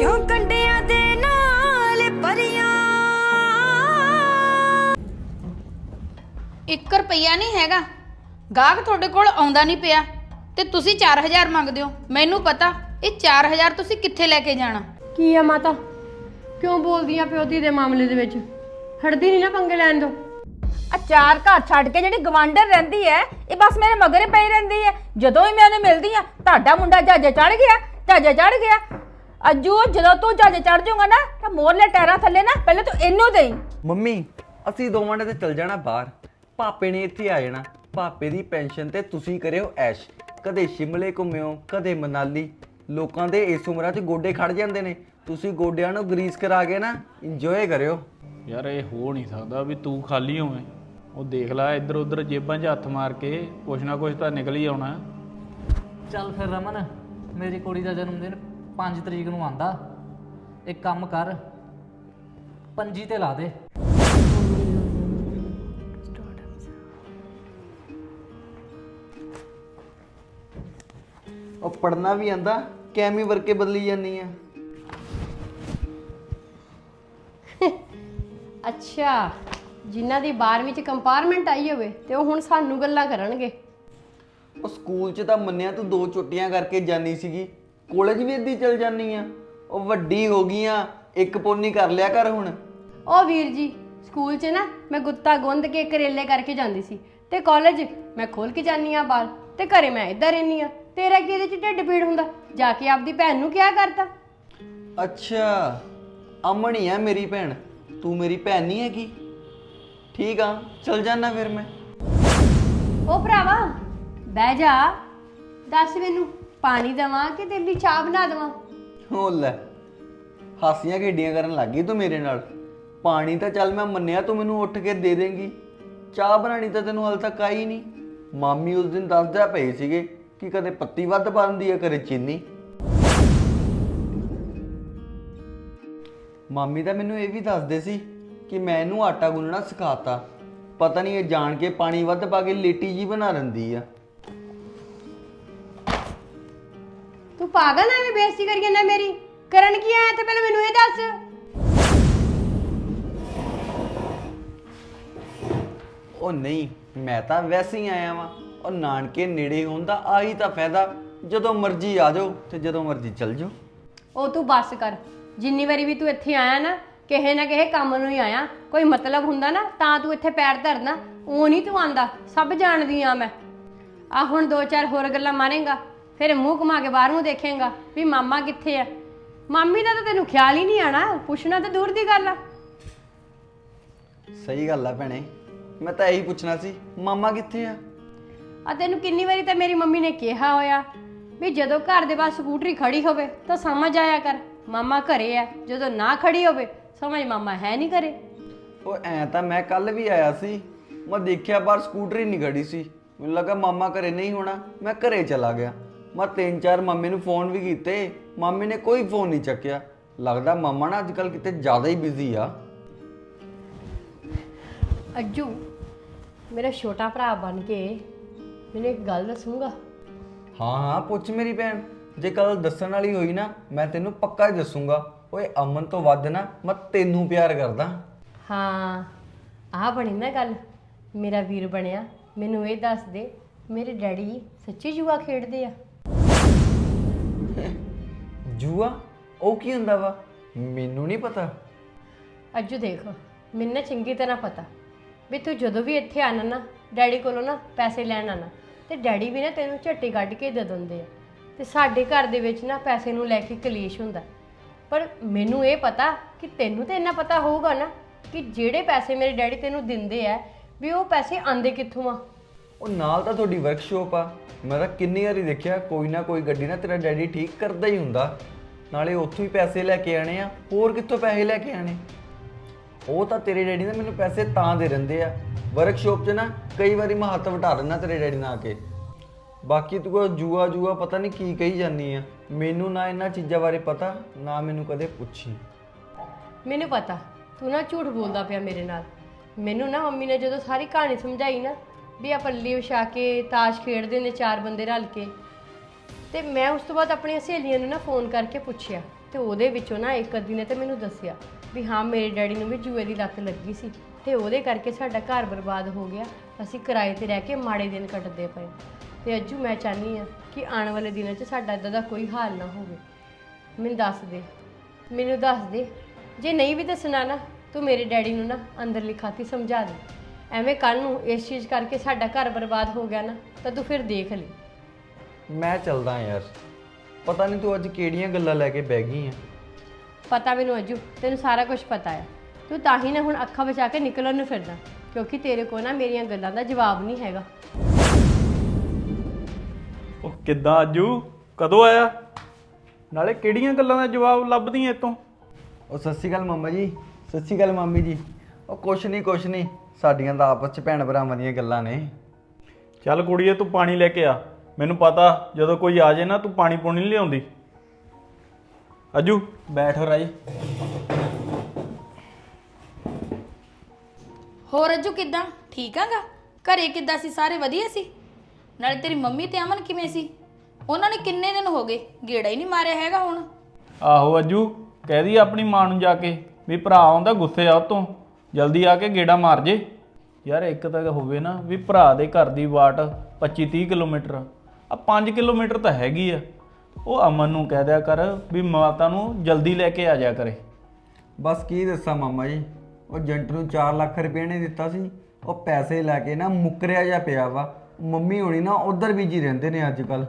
ਕਿਉਂ ਕੰਡਿਆਂ ਦੇ ਨਾਲ ਪਰੀਆਂ 1 ਰੁਪਈਆ ਨਹੀਂ ਹੈਗਾ। ਗਾਹਕ ਤੁਹਾਡੇ ਕੋਲ ਆਉਂਦਾ ਨਹੀਂ ਪਿਆ ਤੇ ਤੁਸੀਂ 4000 ਮੰਗਦੇ ਹੋ। ਮੈਨੂੰ ਪਤਾ ਇਹ 4000 ਤੁਸੀਂ ਕਿੱਥੇ ਲੈ ਕੇ ਜਾਣਾ? ਕੀ ਆ ਮਾਤਾ? ਕਿਉਂ ਬੋਲਦੀਆਂ ਪਿਓਤੀ ਦੇ ਮਾਮਲੇ ਦੇ ਵਿੱਚ? ਹੜਦੀ ਨਹੀਂ ਨਾ ਪੰਗੇ ਲੈਣ ਦੋ ਆ ਚਾਰ ਘਰ ਛੱਡ ਕੇ ਜਿਹੜੀ ਗਵਾਂਡਰ ਰਹਿੰਦੀ ਐ ਇਹ ਬਸ ਮੇਰੇ ਮਗਰੇ ਪਈ ਰਹਿੰਦੀ ਐ। ਜਦੋਂ ਹੀ ਮੈਂ ਉਹਨੂੰ ਮਿਲਦੀ ਆ ਤੁਹਾਡਾ ਮੁੰਡਾ ਜਹਾਜ਼ੇ ਚੜ ਗਿਆ ਜਹਾਜ਼ੇ ਚੜ ਗਿਆ। ਅੱਜੂ ਜਦੋਂ ਤੂੰ ਜਹਾਜ਼ੇ ਚੜ ਜਾਊਗਾ ਨਾ ਤਾਂ ਮੋਰਲੇ ਟਾਇਰਾਂ ਥੱਲੇ ਨਾ ਪਹਿਲੇ ਤੂੰ ਇਹਨੂੰ ਦੇਈ। ਮੰਮੀ ਅਸੀਂ ਦੋਵਾਂ ਨੇ ਤੇ ਚਲ ਜਾਣਾ ਬਾਹਰ। ਪਾਪੇ ਨੇ ਇੱਥੇ ਆ ਜਾਣਾ। ਪਾਪੇ ਦੀ ਪੈਨਸ਼ਨ ਤੇ ਤੁਸੀਂ ਕਰਿਓ ਐਸ਼। ਕਦੇ ਸ਼ਿਮਲੇ ਘੁੰਮਿਓ ਕਦੇ ਮਨਾਲੀ। ਲੋਕਾਂ ਦੇ ਇਸ ਉਮਰਾਂ 'ਚ ਗੋਡੇ ਖੜ ਜਾਂਦੇ ਨੇ। ਤੁਸੀਂ ਗੋਡਿਆਂ ਨੂੰ ਗਰੀਸ ਕਰਾ ਕੇ ਨਾ ਇੰਜੋਏ ਕਰਿਓ। ਯਾਰ ਇਹ ਹੋ ਨਹੀਂ ਸਕਦਾ ਵੀ ਤੂੰ ਖਾਲੀ ਹੋਵੇਂ। ਉਹ ਦੇਖ ਲੈ ਇੱਧਰ ਉੱਧਰ ਜੇਬਾਂ 'ਚ ਹੱਥ ਮਾਰ ਕੇ ਕੁਛ ਨਾ ਕੁਛ ਤਾਂ ਨਿਕਲ ਹੀ ਆਉਣਾ। ਚੱਲ ਫਿਰ ਰਮਨ ਮੇਰੀ ਕੁੜੀ ਦਾ ਜਨਮ ਦਿਨ 5 ਤਰੀਕ ਨੂੰ ਆਂਦਾ। ਇੱਕ ਕੰਮ ਕਰ ਪੰਜੀ ਤੇ ਲਾ ਦੇ। ਉਹ ਪੜਨਾ ਵੀ ਆਂਦਾ ਕੈਮੀ ਵਰਕੇ ਬਦਲੀ ਜਾਂਦੀ ਆ। ਅੱਛਾ ਜਿਨ੍ਹਾਂ ਦੀ 12ਵੀਂ ਚ ਕੰਪਾਰਟਮੈਂਟ ਆਈ ਹੋਵੇ ਤੇ ਉਹ ਹੁਣ ਸਾਨੂੰ ਗੱਲਾਂ ਕਰਨਗੇ। ਉਹ ਸਕੂਲ 'ਚ ਤਾਂ ਮੰਨਿਆ ਤੂੰ ਦੋ ਛੁੱਟੀਆਂ ਕਰਕੇ ਜਾਨੀ ਸੀਗੀ। ਕਾਲਜ ਵੀ ਇੱਦੀ ਚਲ ਜਾਨੀ ਆ। ਉਹ ਵੱਡੀ ਹੋ ਗਈਆਂ ਇੱਕ ਪੋਨੀ ਕਰ ਲਿਆ ਕਰ ਹੁਣ। ਉਹ ਵੀਰ ਜੀ ਸਕੂਲ 'ਚ ਨਾ ਮੈਂ ਗੁੱਤਾ ਗੁੰਦ ਕੇ ਕਰੇਲੇ ਕਰਕੇ ਜਾਂਦੀ ਸੀ ਤੇ ਕਾਲਜ ਮੈਂ ਖੋਲ ਕੇ ਜਾਨੀ ਆ ਬਾਲ ਤੇ ਘਰੇ ਮੈਂ ਇੱਧਰ ਰਹਿਨੀ ਆ ਤੇਰਾ ਕੀ ਇਹਦੇ 'ਚ ਢਿੱਡ ਪੀੜ ਹੁੰਦਾ? ਜਾ ਕੇ ਆਪਦੀ ਭੈਣ ਨੂੰ ਕਿਹਾ ਕਰਤਾ ਅੱਛਾ ਅਮਨ ਹੀ ਆ ਮੇਰੀ ਭੈਣ। ਤੂੰ ਮੇਰੀ ਭੈਣ ਨਹੀਂ ਹੈਗੀ। ਠੀਕ ਆ ਚਲ ਜਾਣਾ ਫਿਰ ਮੈਂ। ਉਹ ਭਰਾਵਾ ਬਹਿ ਜਾ। ਦੱਸ ਮੈਨੂੰ। ਪਾਣੀ ਦੇਵਾਂ ਕਿ ਤੇਰੇ ਲਈ ਚਾਹ ਬਣਾ ਦੇਵਾਂ? ਹੋ ਲੈ, ਹਾਸੀਆਂ ਖੇਡੀਆਂ ਕਰਨ ਲੱਗੀ ਤੂੰ ਮੇਰੇ ਨਾਲ। ਪਾਣੀ ਤਾਂ ਚੱਲ ਮੈਂ ਮੰਨਿਆ, ਤੂੰ ਮੈਨੂੰ ਉੱਠ ਕੇ ਦੇ ਦੇਂਗੀ। ਚਾਹ ਬਣਾਣੀ ਤਾਂ ਤੈਨੂੰ ਹਾਲ ਤੱਕ ਆਈ ਨਹੀਂ। ਮਾਮੀ ਉਸ ਦਿਨ ਦੱਸਦਾ ਪਏ ਸੀਗੇ ਕਿ ਕਦੇ ਪੱਤੀ ਵੱਧ ਪਾਉਂਦੀ ਆ, ਕਦੇ ਚੀਨੀ। ਮਾਮੀ ਤਾਂ ਮੈਨੂੰ ਇਹ ਵੀ ਦੱਸਦੇ ਸੀ ਕਿ ਮੈਂ ਇਹਨੂੰ ਆਟਾ ਗੁੰਨਣਾ ਸਿਖਾਤਾ। ਪਤਾ ਨਹੀਂ ਇਹ ਜਾਣ ਕੇ ਪਾਣੀ ਵੱਧ ਪਾ ਕੇ ਲੇਟੀ ਜੀ ਬਣਾ ਲੈਂਦੀ ਆ। ਤੂੰ ਪਾਗਲ ਐਵੇਂ ਬੇਇੱਜ਼ਤੀ ਕਰੀ ਜਾਂਦਾ ਮੇਰੀ। ਕਰਨ ਕੀ ਆਇਆ ਤੇ ਪਹਿਲਾਂ ਮੈਨੂੰ ਇਹ ਦੱਸ। ਉਹ ਨਹੀਂ ਮੈਂ ਤਾਂ ਵੈਸੇ ਹੀ ਆਇਆ ਵਾਂ। ਉਹ ਨਾਨਕੇ ਨੇੜੇ ਹੋਣ ਦਾ ਆਹੀ ਤਾਂ ਫਾਇਦਾ। ਜਦੋਂ ਮਰਜ਼ੀ ਆ ਜਾਓ ਤੇ ਜਦੋਂ ਮਰਜ਼ੀ ਚਲ ਜਾਓ। ਉਹ ਤੂੰ ਬੱਸ ਕਰ। ਜਿੰਨੀ ਵਾਰੀ ਵੀ ਤੂੰ ਇੱਥੇ ਆਇਆ ਨਾ ਕਿਸੇ ਨਾ ਕਿਸੇ ਕੰਮ ਨੂੰ ਹੀ ਆਇਆ। ਕੋਈ ਮਤਲਬ ਹੁੰਦਾ ਨਾ ਤਾਂ ਤੂੰ ਇੱਥੇ ਪੈਰ ਧਰਨਾ। ਉਹ ਨਹੀਂ ਤੂੰ ਆਂਦਾ। ਸਭ ਜਾਣਦੀ ਆ ਮੈਂ। ਆ ਹੁਣ ਦੋ ਚਾਰ ਹੋਰ ਗੱਲਾਂ ਮਾਰੇਗਾ। ਫਿਰ ਮੂੰਹ ਘੁਮਾ ਕੇ ਬਾਹਰ ਨੂੰ ਦੇਖੇਗਾ ਵੀ ਮਾਮਾ ਕਿੱਥੇ ਆ। ਮਾਮੀ ਦਾ ਤਾਂ ਤੈਨੂੰ ਖਿਆਲ ਹੀ ਨਹੀਂ ਆਣਾ ਪੁੱਛਣਾ ਤਾਂ ਦੂਰ ਦੀ ਗੱਲ ਆ। ਸਹੀ ਗੱਲ ਆ ਭੈਣੇ ਮੈਂ ਤਾਂ ਇਹੀ ਪੁੱਛਣਾ ਸੀ ਮਾਮਾ ਕਿੱਥੇ ਆ? ਆ ਤੈਨੂੰ ਕਿੰਨੀ ਵਾਰੀ ਤਾਂ ਮੇਰੀ ਮੰਮੀ ਨੇ ਕਿਹਾ ਹੋਇਆ ਵੀ ਜਦੋਂ ਘਰ ਦੇ ਬਾਹਰ ਸਕੂਟਰੀ ਖੜੀ ਹੋਵੇ ਤਾਂ ਸਮਝ ਆਇਆ ਕਰ ਮਾਮਾ ਘਰੇ ਆ ਜਦੋਂ ਨਾ ਖੜੀ ਹੋਵੇ ਸਮਝ ਮਾਮਾ ਹੈ ਨਹੀਂ ਘਰੇ। ਉਹ ਐ ਤਾਂ ਮੈਂ ਕੱਲ ਵੀ ਆਇਆ ਸੀ ਮੈਂ ਦੇਖਿਆ ਬਾਹਰ ਸਕੂਟਰੀ ਨਹੀਂ ਖੜੀ ਸੀ ਮੈਨੂੰ ਲੱਗਾ ਮਾਮਾ ਘਰੇ ਨਹੀਂ ਹੋਣਾ ਮੈਂ ਘਰੇ ਚਲਾ ਗਿਆ। ਮੈਂ ਤਿੰਨ ਚਾਰ ਮੰਮੀ ਨੂੰ ਫੋਨ ਵੀ ਕੀਤੇ ਮੰਮੀ ਨੇ ਕੋਈ ਫੋਨ ਨਹੀਂ ਚੱਕਿਆ। ਲੱਗਦਾ ਮਾਮਾ ਨਾ ਅੱਜ ਕੱਲ ਕਿਤੇ ਜ਼ਿਆਦਾ ਹੀ ਬਿਜ਼ੀ ਆ। ਅੱਜੂ ਮੇਰਾ ਛੋਟਾ ਭਰਾ ਬਣ ਕੇ ਮੈਨੂੰ ਇੱਕ ਗੱਲ ਦੱਸੂਗਾ? ਹਾਂ ਹਾਂ ਪੁੱਛ ਮੇਰੀ ਭੈਣ। ਜੇ ਕੱਲ ਦੱਸਣ ਵਾਲੀ ਹੋਈ ਨਾ ਮੈਂ ਤੈਨੂੰ ਪੱਕਾ ਹੀ ਦੱਸੂਗਾ। ਓਏ ਅਮਨ ਤੋਂ ਵੱਧ ਨਾ ਮੈਂ ਤੈਨੂੰ ਪਿਆਰ ਕਰਦਾ। ਹਾਂ ਆਹ ਬਣੀ ਨਾ ਗੱਲ। ਮੇਰਾ ਵੀਰ ਬਣਿਆ ਮੈਨੂੰ ਇਹ ਦੱਸ ਦੇ ਮੇਰੇ ਡੈਡੀ ਸੱਚੀ ਜੂਆ ਖੇਡਦੇ ਆ? ਜੂਆ ਉਹ ਕੀ ਹੁੰਦਾ ਵਾ? ਮੈਨੂੰ ਨਹੀਂ ਪਤਾ। ਅੱਜੂ ਦੇਖ, ਮੈਨੂੰ ਨਾ ਚੰਗੀ ਤਰ੍ਹਾਂ ਪਤਾ ਵੀ ਤੂੰ ਜਦੋਂ ਵੀ ਇੱਥੇ ਆਣਾ ਨਾ, ਡੈਡੀ ਕੋਲੋਂ ਨਾ ਪੈਸੇ ਲੈਣ ਆਣਾ ਤੇ ਡੈਡੀ ਵੀ ਨਾ ਤੈਨੂੰ ਝੱਟੀ ਕੱਢ ਕੇ ਦੇ ਦਿੰਦੇ ਆ। ਤੇ ਸਾਡੇ ਘਰ ਦੇ ਵਿੱਚ ਨਾ ਪੈਸੇ ਨੂੰ ਲੈ ਕੇ ਕਲੇਸ਼ ਹੁੰਦਾ। ਪਰ ਮੈਨੂੰ ਇਹ ਪਤਾ ਕਿ ਤੈਨੂੰ ਤਾਂ ਇੰਨਾ ਪਤਾ ਹੋਊਗਾ ਨਾ ਕਿ ਜਿਹੜੇ ਪੈਸੇ ਮੇਰੇ ਡੈਡੀ ਤੈਨੂੰ ਦਿੰਦੇ ਆ, ਵੀ ਉਹ ਪੈਸੇ ਆਂਦੇ ਕਿੱਥੋਂ ਆ? ਉਹ ਨਾਲ ਤਾਂ ਤੁਹਾਡੀ ਵਰਕਸ਼ਾਪ ਆ। ਮੈਂ ਤਾਂ ਕਿੰਨੀ ਵਾਰੀ ਦੇਖਿਆ, ਕੋਈ ਨਾ ਕੋਈ ਗੱਡੀ ਨਾ ਤੇਰਾ ਡੈਡੀ ਠੀਕ ਕਰਦਾ ਹੀ ਹੁੰਦਾ। ਨਾਲੇ ਉੱਥੋਂ ਹੀ ਪੈਸੇ ਲੈ ਕੇ ਆਣੇ ਆ, ਹੋਰ ਕਿੱਥੋਂ ਪੈਸੇ ਲੈ ਕੇ ਆਣੇ ਉਹ ਤਾਂ ਤੇਰੇ ਡੈਡੀ ਨੇ ਮੈਨੂੰ ਪੈਸੇ ਤਾਂ ਦੇ ਰਹਿੰਦੇ ਆ। ਵਰਕਸ਼ਾਪ 'ਚ ਨਾ ਕਈ ਵਾਰੀ ਮੈਂ ਹੱਥ ਵਟਾ ਦਿੰਦਾ ਤੇਰੇ ਡੈਡੀ ਨਾਲ ਆ ਕੇ। ਬਾਕੀ ਤੂੰ ਕੋ ਜੂਆ ਜੂਆ ਪਤਾ ਨਹੀਂ ਕੀ ਕਹੀ ਜਾਂਦੀ ਆ। ਮੈਨੂੰ ਨਾ ਇਹਨਾਂ ਚੀਜ਼ਾਂ ਬਾਰੇ ਪਤਾ, ਨਾ ਮੈਨੂੰ ਕਦੇ ਪੁੱਛੀ। ਮੈਨੂੰ ਪਤਾ, ਤੂੰ ਨਾ ਝੂਠ ਬੋਲਦਾ ਪਿਆ ਮੇਰੇ ਨਾਲ। ਮੈਨੂੰ ਨਾ ਮੰਮੀ ਨੇ ਜਦੋਂ ਸਾਰੀ ਕਹਾਣੀ ਸਮਝਾਈ ਨਾ ਵੀ ਆ ਪੱਲੀ ਵਿਛਾ ਕੇ ਤਾਸ਼ ਖੇਡਦੇ ਨੇ ਚਾਰ ਬੰਦੇ ਰਲ ਕੇ। ਤੇ ਮੈਂ ਉਸ ਤੋਂ ਬਾਅਦ ਆਪਣੀਆਂ ਸਹੇਲੀਆਂ ਨੂੰ ਨਾ ਫੋਨ ਕਰਕੇ ਪੁੱਛਿਆ ਤੇ ਉਹਦੇ ਵਿੱਚੋਂ ਨਾ ਇੱਕ ਅੱਧੀ ਨੇ ਤੇ ਮੈਨੂੰ ਦੱਸਿਆ ਵੀ ਹਾਂ, ਮੇਰੇ ਡੈਡੀ ਨੂੰ ਵੀ ਜੂਏ ਦੀ ਲੱਤ ਲੱਗੀ ਸੀ ਤੇ ਉਹਦੇ ਕਰਕੇ ਸਾਡਾ ਘਰ ਬਰਬਾਦ ਹੋ ਗਿਆ। ਅਸੀਂ ਕਿਰਾਏ ਤੇ ਰਹਿ ਕੇ ਮਾੜੇ ਦਿਨ ਕੱਟਦੇ ਪਏ। ਤੇ ਅੱਜੂ ਮੈਂ ਚਾਹਨੀ ਆ ਕਿ ਆਉਣ ਵਾਲੇ ਦਿਨਾਂ 'ਚ ਸਾਡਾ ਇਦਾਂ ਦਾ ਕੋਈ ਹਾਲ ਨਾ ਹੋਵੇ। ਮੈਨੂੰ ਦੱਸ ਦੇ, ਮੈਨੂੰ ਦੱਸ ਦੇ। ਜੇ ਨਹੀਂ ਵੀ ਦੱਸਣਾ ਨਾ, ਤੂੰ ਮੇਰੇ ਡੈਡੀ ਨੂੰ ਨਾ ਅੰਦਰਲੀ ਖਾਤੀ ਸਮਝਾ ਦੇ। ਐਵੇਂ ਕੱਲ ਨੂੰ ਇਸ ਚੀਜ਼ ਕਰਕੇ ਸਾਡਾ ਘਰ ਬਰਬਾਦ ਹੋ ਗਿਆ ਨਾ ਤਾਂ ਤੂੰ ਫਿਰ ਦੇਖ ਲਈ ਮੈਂ ਚੱਲਦਾ ਯਾਰ। ਪਤਾ ਨਹੀਂ ਤੂੰ ਅੱਜ ਕਿਹੜੀਆਂ ਗੱਲਾਂ ਲੈ ਕੇ ਬਹਿ ਗਈ ਆ। ਪਤਾ ਮੈਨੂੰ ਅਜੂ ਤੈਨੂੰ ਸਾਰਾ ਕੁਝ ਪਤਾ ਹੈ ਤੂੰ ਤਾਂ ਹੀ ਨਾ ਹੁਣ ਅੱਖਾਂ ਬਚਾ ਕੇ ਨਿਕਲਣ ਨੂੰ ਫਿਰਦਾ ਕਿਉਂਕਿ ਤੇਰੇ ਕੋਲ ਨਾ ਮੇਰੀਆਂ ਗੱਲਾਂ ਦਾ ਜਵਾਬ ਨਹੀਂ ਹੈਗਾ। ਉਹ ਕਿੱਦਾਂ ਅੱਜੂ? ਕਦੋਂ ਆਇਆ? ਨਾਲੇ ਕਿਹੜੀਆਂ ਗੱਲਾਂ ਦਾ ਜਵਾਬ ਲੱਭਦੀਆਂ ਇਤੋਂ ਉਹ ਸਤਿ ਸ਼੍ਰੀ ਅਕਾਲ ਮੰਮਾ ਜੀ ਸਤਿ ਸ਼੍ਰੀ ਅਕਾਲ ਮਾਮੀ ਜੀ। ਉਹ ਕੁਛ ਨਹੀਂ ਕੁਛ ਨਹੀਂ। ਸਾਡੀਆਂ ਤਾਂ ਆਪਸ ਚ ਭੈਣ ਭਰਾਵਾਂ ਦੀਆਂ ਗੱਲਾਂ ਨੇ। ਚੱਲ ਕੁੜੀਏ ਤੂੰ ਪਾਣੀ ਲੈ ਕੇ ਆ। ਮੈਨੂੰ ਪਤਾ ਜਦੋਂ ਕੋਈ ਆ ਜਾਏ ਨਾ ਤੂੰ ਪਾਣੀ ਪੂਣੀ ਨਹੀਂ ਲਿਆਉਂਦੀ। ਅੱਜੂ ਬੈਠ ਰਾਈ। ਹੋਰ ਅੱਜੂ ਕਿੱਦਾਂ? ਠੀਕ ਆਗਾ? ਘਰੇ ਕਿੱਦਾਂ ਸੀ? ਸਾਰੇ ਵਧੀਆ ਸੀ? ਨਾਲੇ ਤੇਰੀ ਮੰਮੀ ਤੇ ਅਮਨ ਕਿਵੇਂ ਸੀ? ਉਹਨਾਂ ਨੇ ਕਿੰਨੇ ਦਿਨ ਹੋ ਗਏ ਗੇੜਾ ਹੀ ਨਹੀਂ ਮਾਰਿਆ ਹੈਗਾ ਹੁਣ। ਆਹੋ ਅੱਜੂ ਕਹਿਦੀ ਆਪਣੀ ਮਾਂ ਨੂੰ ਜਾ ਕੇ ਵੀ ਭਰਾ ਆਉਂਦਾ ਗੁੱਸੇ ਆ ਉਤੋਂ ਜਲਦੀ ਆ ਕੇ ਗੇੜਾ ਮਾਰ ਜੇ। ਯਾਰ ਇੱਕ ਤਾਂ ਹੋਵੇ ਨਾ ਵੀ ਭਰਾ ਦੇ ਘਰ ਦੀ ਵਾਟ 25 30 ਕਿਲੋਮੀਟਰ ਆ। 5 ਕਿਲੋਮੀਟਰ ਤਾਂ ਹੈਗੀ ਆ। ਉਹ ਅਮਨ ਨੂੰ ਕਹਿ ਦਿਆ ਕਰ ਵੀ ਮਾਤਾ ਨੂੰ ਜਲਦੀ ਲੈ ਕੇ ਆ ਜਾ ਕਰੇ। ਬਸ ਕੀ ਦੱਸਾਂ ਮਾਮਾ ਜੀ ਉਹ ਏਜੰਟ ਨੂੰ 4 ਲੱਖ ਰੁਪਏ ਨੇ ਦਿੱਤਾ ਸੀ ਉਹ ਪੈਸੇ ਲੈ ਕੇ ਨਾ ਮੁੱਕਰਿਆ ਜਿਹਾ ਪਿਆ ਵਾ। ਮੰਮੀ ਹੋਣੀ ਨਾ ਉਧਰ ਬੀਜੀ ਰਹਿੰਦੇ ਨੇ ਅੱਜ ਕੱਲ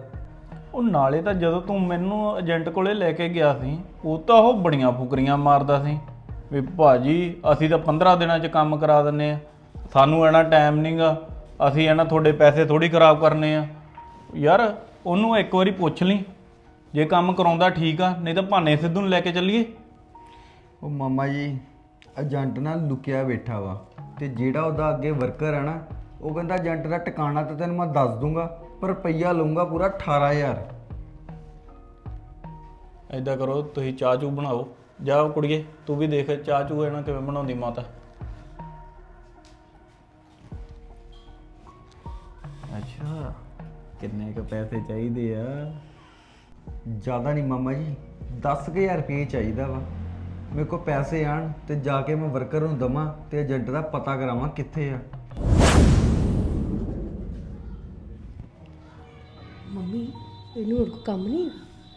ਉਹ ਨਾਲੇ ਤਾਂ ਜਦੋਂ ਤੂੰ ਮੈਨੂੰ ਏਜੰਟ ਕੋਲੇ ਲੈ ਕੇ ਗਿਆ ਸੀ ਉਹ ਤਾਂ ਉਹ ਬੜੀਆਂ ਫੁਕਰੀਆਂ ਮਾਰਦਾ ਸੀ। ਵੀ ਭਾਜੀ ਅਸੀਂ ਤਾਂ 15 ਦਿਨਾਂ 'ਚ ਕੰਮ ਕਰਾ ਦਿੰਨੇ ਆ। ਸਾਨੂੰ ਇਹਨਾਂ ਟਾਈਮ ਨਹੀਂਗਾ ਅਸੀਂ ਇਹਨਾਂ ਤੁਹਾਡੇ ਪੈਸੇ ਥੋੜੀ ਖਰਾਬ ਕਰਨੇ ਆ। ਯਾਰ ਉਹਨੂੰ ਇੱਕ ਵਾਰੀ ਪੁੱਛ ਲਈ। ਜੇ ਕੰਮ ਕਰਾਉਂਦਾ ਠੀਕ ਆ ਨਹੀਂ ਤਾਂ ਭਾਨੇ ਸਿੱਧੂ ਨੂੰ ਲੈ ਕੇ ਚੱਲੀਏ। ਉਹ ਮਾਮਾ ਜੀ ਏਜੰਟ ਨਾਲ ਲੁਕਿਆ ਬੈਠਾ ਵਾ ਤੇ ਜਿਹੜਾ ਉਹਦਾ ਅੱਗੇ ਵਰਕਰ ਹੈ ਨਾ ਉਹ ਕਹਿੰਦਾ ਏਜੰਟ ਦਾ ਟਿਕਾਣਾ ਤਾਂ ਤੈਨੂੰ ਮੈਂ ਦੱਸ ਦੂੰਗਾ ਪਰ ਰੁਪਈਆ ਲਊਂਗਾ ਪੂਰਾ 18000 ਐਦਾਂ ਕਰੋ ਤੁਸੀਂ ਚਾਹ ਚੂ ਬਣਾਓ। ਜਾ ਕੁੜੀਏ ਤੂੰ ਵੀ ਦੇਖ ਚਾਹ ਚੂ ਇਹਨਾਂ ਕਿਵੇਂ ਬਣਾਉਂਦੀ ਮਾਤਾ। ਅੱਛਾ ਕਿੰਨੇ ਕ ਪੈਸੇ ਚਾਹੀਦੇ ਆ? ਜ਼ਿਆਦਾ ਨਹੀਂ ਮਾਮਾ ਜੀ 10000 ਰੁਪਏ ਚਾਹੀਦਾ ਵਾ। ਮੇਰੇ ਕੋਲ ਪੈਸੇ ਆਣ ਤੇ ਜਾ ਕੇ ਮੈਂ ਵਰਕਰ ਨੂੰ ਦਵਾਂ ਤੇ ਏਜੰਟ ਦਾ ਪਤਾ ਕਰਾਵਾਂ ਕਿੱਥੇ ਆ। ਮੰਮੀ ਇਹਨੂੰ ਹੋਰ ਕੋਈ ਕੰਮ ਨਹੀਂ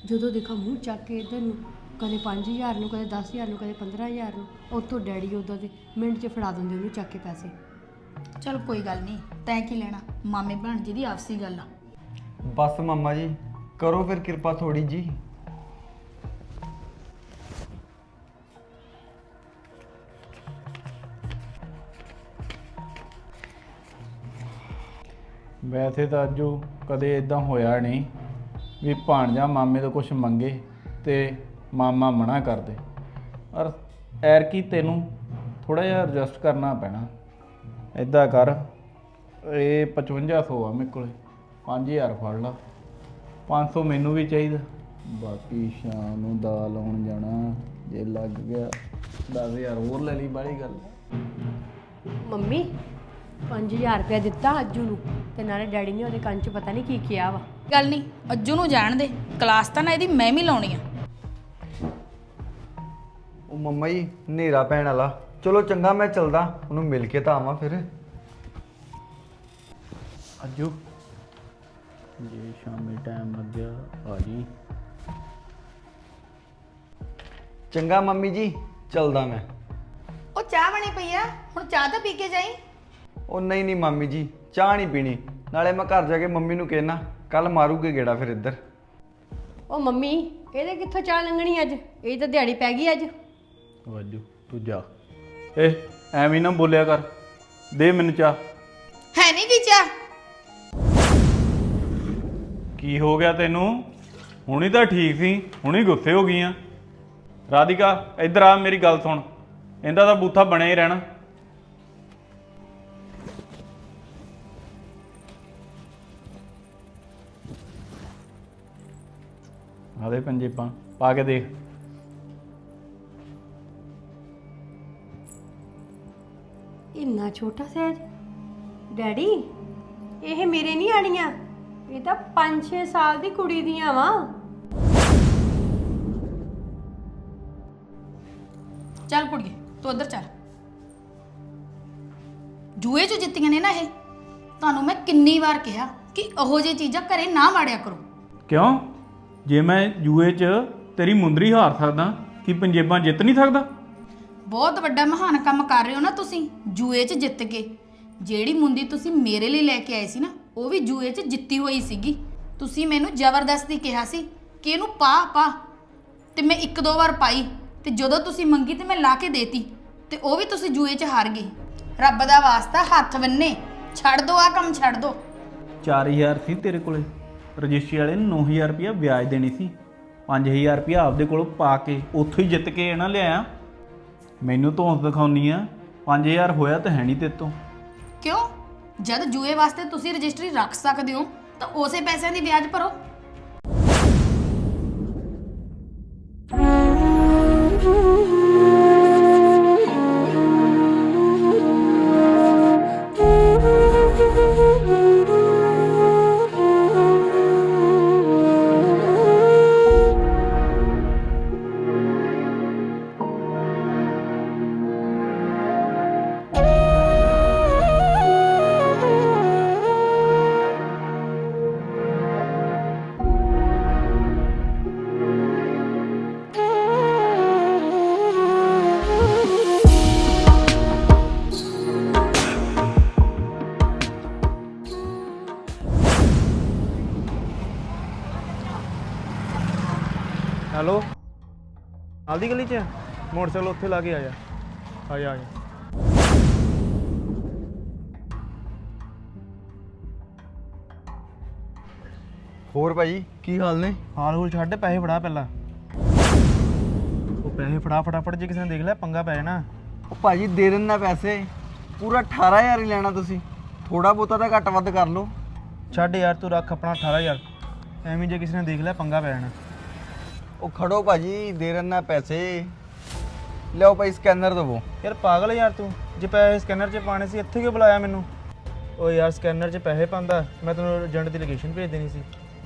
ਜਦੋਂ ਦੇਖਾ ਮੂੰਹ ਚੱਕ ਕੇ ਇਧਰ ਨੂੰ। ਕਦੇ 5000 ਨੂੰ ਕਦੇ 10000 ਨੂੰ ਕਦੇ 15000 ਨੂੰ। ਉੱਥੋਂ ਡੈਡੀ ਉਦੋਂ ਦੇ ਮਿੰਟ 'ਚ ਫੜਾ ਦਿੰਦੇ ਉਹਨੂੰ ਚੱਕ ਕੇ ਪੈਸੇ। ਚਲ ਕੋਈ ਗੱਲ ਨਹੀਂ ਤੈਂ ਕੀ ਲੈਣਾ? ਮਾਮੇ ਭਾਣਜੇ ਦੀ ਆਪਸੀ ਗੱਲ ਆ। ਬਸ ਮਾਮਾ ਜੀ ਕਰੋ ਫਿਰ ਕਿਰਪਾ ਥੋੜੀ ਜੀ। ਵੈਸੇ ਤਾਂ ਅੱਜੋ ਕਦੇ ਇਦਾਂ ਹੋਇਆ ਨਹੀਂ ਵੀ ਭਾਣਜਾ ਮਾਮੇ ਤੋਂ ਕੁਝ ਮੰਗੇ ਤੇ ਮਾਮਾ ਮਨਾ ਕਰਦੇ ਔਰ ਐਰ ਕੀ ਤੈਨੂੰ ਥੋੜਾ ਜਿਹਾ ਐਡਜਸਟ ਕਰਨਾ ਪੈਣਾ। ਇਦਾਂ ਕਰ ਇਹ 5500 ਆ ਮੇਰੇ ਕੋਲੇ 5000 ਫੜ ਲਾ। 500 ਮੈਨੂੰ ਵੀ ਚਾਹੀਦਾ। ਬਾਕੀ ਸ਼ਾਮ ਨੂੰ ਦਾਲ ਆਉਣ ਜਾਣਾ ਜੇ ਲੱਗ ਗਿਆ 10000 ਹੋਰ ਲੈ ਲਈ ਬਾਹਲੀ ਗੱਲ। ਮੰਮੀ 5000 ਰੁਪਏ ਦਿੱਤਾ ਅੱਜੂ ਨੂੰ ਤੇ ਨਾਲੇ ਡੈਡੀ ਨੇ ਉਹਦੇ ਕੰਨ 'ਚ ਪਤਾ ਨਹੀਂ ਕੀ ਕਿਹਾ ਵਾ। ਗੱਲ ਨਹੀਂ ਅੱਜੂ ਨੂੰ ਜਾਣ ਦੇ ਕਲਾਸ ਤਾਂ ਨਾ ਇਹਦੀ ਮੈਂ ਵੀ ਲਾਉਣੀ ਆ। ਉਹ ਮੰਮਾ ਜੀ ਹਨੇਰਾ ਪੈਣ ਵਾਲਾ। ਚਲੋ ਚੰਗਾ ਮੈਂ ਚੱਲਦਾ। ਉਹਨੂੰ ਮਿਲ ਕੇ ਤਾਂ ਆਵਾਂ ਫਿਰ। ਅੱਜੂ ਜੇ ਸ਼ਾਮੀ ਟਾਈਮ ਲੱਗਿਆ ਆ ਜੀ। ਚੰਗਾ ਮੰਮੀ ਜੀ ਚੱਲਦਾ ਮੈਂ। ਉਹ ਚਾਹ ਬਣੀ ਪਈ ਆ? ਹੁਣ ਚਾਹ ਤਾਂ ਪੀ ਕੇ ਜਾਈ? ਉਹ ਨਹੀਂ ਨਹੀਂ ਮੰਮੀ ਜੀ ਚਾਹ ਨਹੀਂ ਪੀਣੀ। ਨਾਲੇ ਮੈਂ ਘਰ ਜਾ ਕੇ ਮੰਮੀ ਨੂੰ ਕਹਿਣਾ ਕੱਲ ਮਾਰੂਗੇ ਗੇੜਾ ਫਿਰ ਇੱਧਰ। ਉਹ ਮੰਮੀ ਇਹਦੇ ਕਿੱਥੋਂ ਚਾਹ ਲੰਗਣੀ ਅੱਜ? ਇਹ ਤਾਂ ਦਿਹਾੜੀ ਪੈ ਗਈ ਅੱਜ। ਅੱਜੂ ਤੂੰ ਜਾ। ਏ ਐਵੇਂ ਨਾ ਬੋਲਿਆ ਕਰ। ਦੇ ਮੈਨੂੰ ਚਾਹ। ਹੈ ਨਹੀਂ ਕੀ ਚਾਹ। ਕੀ ਹੋ ਗਿਆ ਤੈਨੂੰ? ਹੁਣੀ ਤਾਂ ਠੀਕ ਸੀ ਹੁਣੀ ਗੁੱਸੇ ਹੋ ਗਈਆਂ ਰਾਧਿਕਾ ਇੱਧਰ ਆ ਮੇਰੀ ਗੱਲ ਸੁਣ। ਇਹਦਾ ਤਾਂ ਬੂਥਾ ਬਣਿਆ ਹੀ ਰਹਿਣਾ। ਆਦੇ ਪੰਜੇਪਾਂ ਪਾ ਕੇ ਦੇਖ। ਇੰਨਾ ਛੋਟਾ ਸਹਿਜ? ਡੈਡੀ ਇਹ ਮੇਰੇ ਨਹੀਂ ਆਣੀਆਂ। ਇਹ ਤਾਂ 5-6 ਸਾਲ ਦੀ ਕੁੜੀ ਦੀਆਂ ਵਾ। ਚੱਲ ਕੁੜੀਏ ਤੂੰ ਉੱਧਰ ਚੱਲ। ਜੂਏ 'ਚ ਜਿੱਤੀਆਂ ਨੇ ਨਾ ਇਹ। ਤੁਹਾਨੂੰ ਮੈਂ ਕਿੰਨੀ ਵਾਰ ਕਿਹਾ ਕਿ ਉਹੋ ਜਿਹੀ ਚੀਜ਼ਾਂ ਘਰੇ ਨਾ ਵਾੜਿਆ ਕਰੋ। ਕਿਉਂ? ਜੇ ਮੈਂ ਜੂਏ 'ਚ ਤੇਰੀ ਮੁੰਦਰੀ ਹਾਰ ਸਕਦਾ ਕੀ ਪੰਜੇਬਾਂ ਜਿੱਤ ਨਹੀਂ ਸਕਦਾ? ਬਹੁਤ ਵੱਡਾ ਮਹਾਨ ਕੰਮ ਕਰ ਰਹੇ ਹੋ ਨਾ ਤੁਸੀਂ, ਜੂਏ 'ਚ ਜਿੱਤ ਕੇ। ਜਿਹੜੀ ਮੁੰਦੀ ਤੁਸੀਂ ਮੇਰੇ ਲਈ ਲੈ ਕੇ ਆਏ ਸੀ ਨਾ, ਉਹ ਵੀ ਜੂਏ 'ਚ ਜਿੱਤੀ ਹੋਈ ਸੀਗੀ। ਤੁਸੀਂ ਮੈਨੂੰ ਜ਼ਬਰਦਸਤੀ ਕਿਹਾ ਸੀ ਕਿ ਇਹਨੂੰ ਪਾ ਪਾ। ਤੇ ਮੈਂ ਇੱਕ ਦੋ ਵਾਰ ਪਾਈ, ਤੇ ਜਦੋਂ ਤੁਸੀਂ ਮੰਗੀ ਤੇ ਮੈਂ ਲਾ ਕੇ ਦੇਤੀ, ਤੇ ਉਹ ਵੀ ਤੁਸੀਂ ਜੂਏ 'ਚ ਹਾਰ ਗਏ। ਰੱਬ ਦਾ ਵਾਸਤਾ ਹੱਥ ਬੰਨੇ, ਛੱਡ ਦੋ ਆ ਕੰਮ ਛੱਡ ਦੋ। 4000 ਸੀ ਤੇਰੇ ਕੋਲੇ, ਰਜਿਸਟਰੀ ਵਾਲੇ ਨੂੰ 9000 ਰੁਪਇਆ ਵਿਆਜ ਦੇਣੀ ਸੀ। 5000 ਰੁਪਇਆ ਆਪਦੇ ਕੋਲੋਂ ਪਾ ਕੇ, ਉੱਥੋਂ ਹੀ ਜਿੱਤ ਕੇ ਇਹਨਾਂ ਲਿਆਇਆ। ਮੈਨੂੰ ਧੌਂਸ ਦਿਖਾਉਣੀ ਆ। 5000 ਹੋਇਆ ਤਾਂ ਹੈ ਨਹੀਂ ਤੇਰੇ ਕਿਉਂ? ਜਦ ਜੂਏ ਵਾਸਤੇ ਤੁਸੀਂ ਰਜਿਸਟਰੀ ਰੱਖ ਸਕਦੇ ਹੋ, ਤਾਂ ਉਸੇ ਪੈਸਿਆਂ ਦੀ ਵਿਆਜ ਭਰੋ। ਹੈਲੋ ਆਲਦੀ ਗਲੀ 'ਚ ਮੋਟਰਸਾਈਕਲ ਉੱਥੇ ਲਾ ਕੇ ਆ ਜਾ। ਆ ਜਾ ਆ ਜਾ। ਹੋਰ ਭਾਜੀ ਕੀ ਹਾਲ ਨੇ? ਹਾਲ ਹੂਲ ਛੱਡ ਪੈਸੇ ਫੜਾ ਪਹਿਲਾਂ। ਉਹ ਪੈਸੇ ਫੜਾ ਫਟਾਫਟ ਜੇ ਕਿਸੇ ਨੇ ਦੇਖ ਲਿਆ ਪੰਗਾ ਪੈ ਜਾਣਾ। ਉਹ ਭਾਜੀ ਦੇ ਦਿੰਦਾ ਪੈਸੇ। ਪੂਰਾ 18000 ਹੀ ਲੈਣਾ ਤੁਸੀਂ। ਥੋੜਾ ਬਹੁਤਾ ਤਾਂ ਘੱਟ ਵੱਧ ਕਰ ਲਓ। ਛੱਡ ਯਾਰ ਤੂੰ ਰੱਖ ਆਪਣਾ 18000 ਐਵੇਂ ਜੇ ਕਿਸੇ ਨੇ ਦੇਖ ਲਿਆ ਪੰਗਾ ਪੈ ਜਾਣਾ। ਉਹ ਖੜੋ ਭਾਜੀ ਦੇ ਦਿੰਦਾ ਪੈਸੇ। ਲਿਆਓ ਭਾਈ ਸਕੈਨਰ ਦਵੋ। ਯਾਰ ਪਾਗਲ ਯਾਰ ਤੂੰ। ਜੇ ਪੈਸੇ ਸਕੈਨਰ 'ਚ ਪਾਣੇ ਸੀ ਇੱਥੇ ਕਿਉਂ ਬੁਲਾਇਆ ਮੈਨੂੰ? ਓ ਯਾਰ ਸਕੈਨਰ 'ਚ ਪੈਸੇ ਪਾਉਂਦਾ ਮੈਂ ਤੈਨੂੰ ਏਜੰਟ ਦੀ ਲੋਕੇਸ਼ਨ ਭੇਜ ਦੇਣੀ ਸੀ।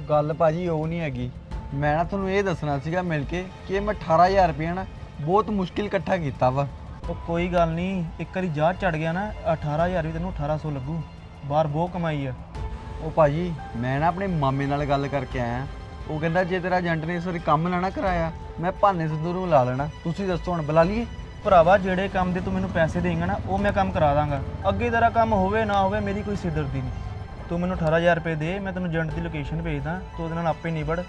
ਗੱਲ ਭਾਜੀ ਉਹ ਨਹੀਂ ਹੈਗੀ। ਮੈਂ ਨਾ ਤੁਹਾਨੂੰ ਇਹ ਦੱਸਣਾ ਸੀਗਾ ਮਿਲ ਕੇ ਕਿ ਮੈਂ 18000 ਰੁਪਏ ਨਾ ਬਹੁਤ ਮੁਸ਼ਕਿਲ ਇਕੱਠਾ ਕੀਤਾ ਵਾ। ਉਹ ਕੋਈ ਗੱਲ ਨਹੀਂ ਇੱਕ ਵਾਰੀ ਜਾਹ ਚੜ ਗਿਆ ਨਾ 18000 ਵੀ ਤੈਨੂੰ 1800 ਲੱਗੂ। ਬਾਹਰ ਬਹੁਤ ਕਮਾਈ ਆ। ਉਹ ਭਾਜੀ ਮੈਂ ਨਾ ਆਪਣੇ ਮਾਮੇ ਨਾਲ ਗੱਲ ਕਰਕੇ ਆਇਆ। ਉਹ ਕਹਿੰਦਾ, ਜੇ ਤੇਰਾ ਏਜੰਟ ਨੇ ਇਸ ਵਾਰੀ ਕੰਮ ਨਾ ਨਾ ਕਰਾਇਆ, ਮੈਂ ਭਾਨੇ ਸਿੱਧੂ ਨੂੰ ਲਾ ਲੈਣਾ। ਤੁਸੀਂ ਦੱਸੋ ਹੁਣ ਬੁਲਾ ਲਈਏ ਭਰਾਵਾ, ਜਿਹੜੇ ਕੰਮ ਦੇ ਤੂੰ ਮੈਨੂੰ ਪੈਸੇ ਦੇਂਗਾ ਨਾ, ਉਹ ਮੈਂ ਕੰਮ ਕਰਾ ਦਾਂਗਾ। ਅੱਗੇ ਤੇਰਾ ਕੰਮ ਹੋਵੇ, ਨਾ ਹੋਵੇ, ਮੇਰੀ ਕੋਈ ਸਿਰਦਰਦੀ ਨਹੀਂ। ਤੂੰ ਮੈਨੂੰ 18000 ਰੁਪਏ ਦੇ, ਮੈਂ ਤੈਨੂੰ ਏਜੰਟ ਦੀ ਲੋਕੇਸ਼ਨ ਭੇਜਦਾ ਤੂੰ ਉਹਦੇ ਨਾਲ ਆਪੇ ਨਿਬੜ।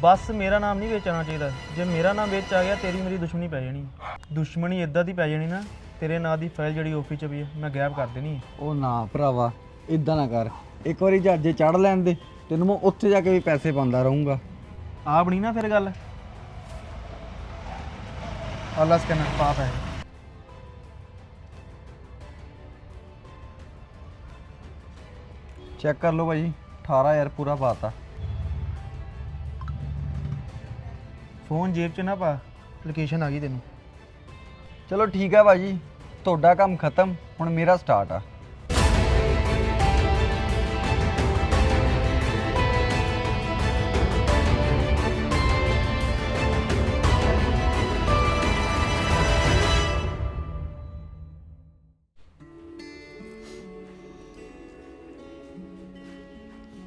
ਬਸ ਮੇਰਾ ਨਾਮ ਨਹੀਂ ਵੇਚਣਾ ਚਾਹੀਦਾ। ਜੇ ਮੇਰਾ ਨਾਮ ਵੇਚ ਆ ਗਿਆ, ਤੇਰੀ ਮੇਰੀ ਦੁਸ਼ਮਣੀ ਪੈ ਜਾਣੀ। ਦੁਸ਼ਮਣੀ ਇਦਾਂ ਦੀ ਪੈ ਜਾਣੀ ਨਾ, ਤੇਰੇ ਨਾਂ ਦੀ ਫਾਈਲ ਜਿਹੜੀ ਆਫਿਸ 'ਚ ਵੀ ਹੈ ਮੈਂ ਗਾਇਬ ਕਰ ਦੇਣੀ ਹੈ। ਉਹ ਨਾ ਭਰਾਵਾ ਇਦਾਂ ਨਾ ਕਰ। ਇੱਕ ਵਾਰੀ ਜਹਾਜ਼ੇ ਚੜ ਲੈਣ ਦੇ ਤੈਨੂੰ ਮੈਂ ਉੱਥੇ ਜਾ ਕੇ ਵੀ ਪੈਸੇ ਪਾਉਂਦਾ ਰਹੂੰਗਾ। ਆਹ ਬਣੀ ਨਾ ਫਿਰ ਗੱਲ। ਅੱਲਾ ਸਕੈਨਰ ਪਾਪ ਹੈ ਚੈੱਕ ਕਰ ਲਓ ਭਾਜੀ 18000 ਪੂਰਾ ਪਾਤਾ। ਫੋਨ ਜੇਬ 'ਚ ਨਾ ਪਾ, ਲੋਕੇਸ਼ਨ ਆ ਗਈ ਤੈਨੂੰ। ਚਲੋ ਠੀਕ ਆ ਭਾਜੀ, ਤੁਹਾਡਾ ਕੰਮ ਖਤਮ, ਹੁਣ ਮੇਰਾ ਸਟਾਰਟ ਆ।